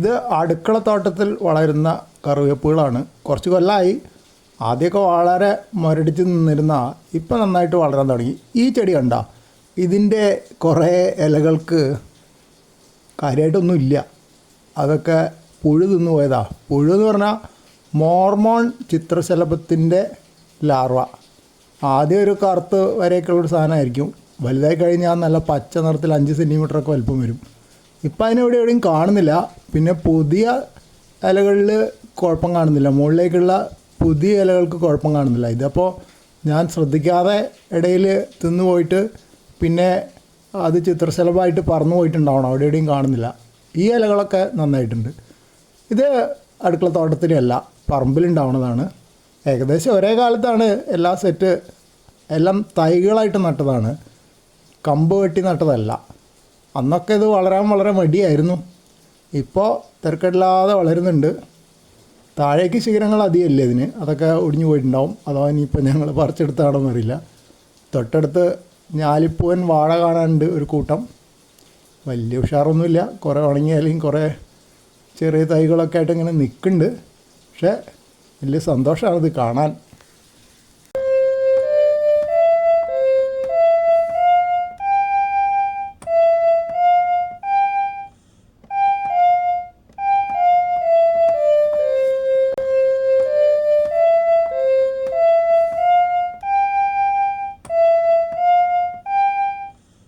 ഇത് അടുക്കളത്തോട്ടത്തിൽ വളരുന്ന കറിവേപ്പുകളാണ്. കുറച്ച് കൊല്ലമായി ആദ്യമൊക്കെ വളരെ മുരടിച്ച് നിന്നിരുന്ന ഇപ്പം നന്നായിട്ട് വളരാൻ തുടങ്ങി. ഈ ചെടി കണ്ട ഇതിന്റെ കുറേ ഇലകൾക്ക് കാര്യമായിട്ടൊന്നുമില്ല അതൊക്കെ പുഴു തിന്നു പോയതാ. പുഴു എന്ന് പറഞ്ഞാൽ മോർമോൺ ചിത്രശലഭത്തിന്റെ ലാർവ. ആദ്യം ഒരു കറുത്ത് വരെയൊക്കെയുള്ളൊരു സാധനമായിരിക്കും. വലുതായി കഴിഞ്ഞാൽ നല്ല പച്ച നിറത്തിൽ അഞ്ച് സെന്റിമീറ്ററൊക്കെ വലുപ്പം വരും. ഇപ്പം അതിനെവിടെ എവിടെയും കാണുന്നില്ല. പിന്നെ പുതിയ ഇലകളിൽ കുഴപ്പം കാണുന്നില്ല. മുകളിലേക്കുള്ള പുതിയ ഇലകൾക്ക് കുഴപ്പം കാണുന്നില്ല. ഇതപ്പോൾ ഞാൻ ശ്രദ്ധിക്കാതെ ഇടയിൽ തിന്നു പോയിട്ട് പിന്നെ അത് ചിത്രശലഭമായിട്ട് പറന്നു പോയിട്ടുണ്ടാവണം. അവിടെ എവിടെയും കാണുന്നില്ല. ഈ ഇലകളൊക്കെ നന്നായിട്ടുണ്ട്. ഇത് അടുക്കള തോട്ടത്തിലല്ല പറമ്പിലുണ്ടാവുന്നതാണ്. ഏകദേശം ഒരേ കാലത്താണ് എല്ലാ സെറ്റ് എല്ലാം തൈകളായിട്ട് നട്ടതാണ്. കമ്പ് വെട്ടി നട്ടതല്ല. അന്നൊക്കെ ഇത് വളരാൻ വളരെ മടിയായിരുന്നു. ഇപ്പോൾ തിരക്കില്ലാതെ വളരുന്നുണ്ട്. താഴേക്ക് ശിഖരങ്ങൾ അധികമല്ലേ ഇതിന്? അതൊക്കെ ഒടിഞ്ഞു പോയിട്ടുണ്ടാവും. അഥവാ ഇനിയിപ്പോൾ ഞങ്ങൾ പറിച്ചെടുത്താണോ എന്നറിയില്ല. തൊട്ടടുത്ത് ഞാലിപ്പൂവൻ വാഴ കാണാനുണ്ട് ഒരു കൂട്ടം. വലിയ ഉഷാറൊന്നുമില്ല. കുറേ ഉണങ്ങിയാലും കുറേ ചെറിയ തൈകളൊക്കെ ആയിട്ട് ഇങ്ങനെ നിൽക്കുന്നുണ്ട്. പക്ഷേ വലിയ സന്തോഷമാണ് ഇത് കാണാൻ.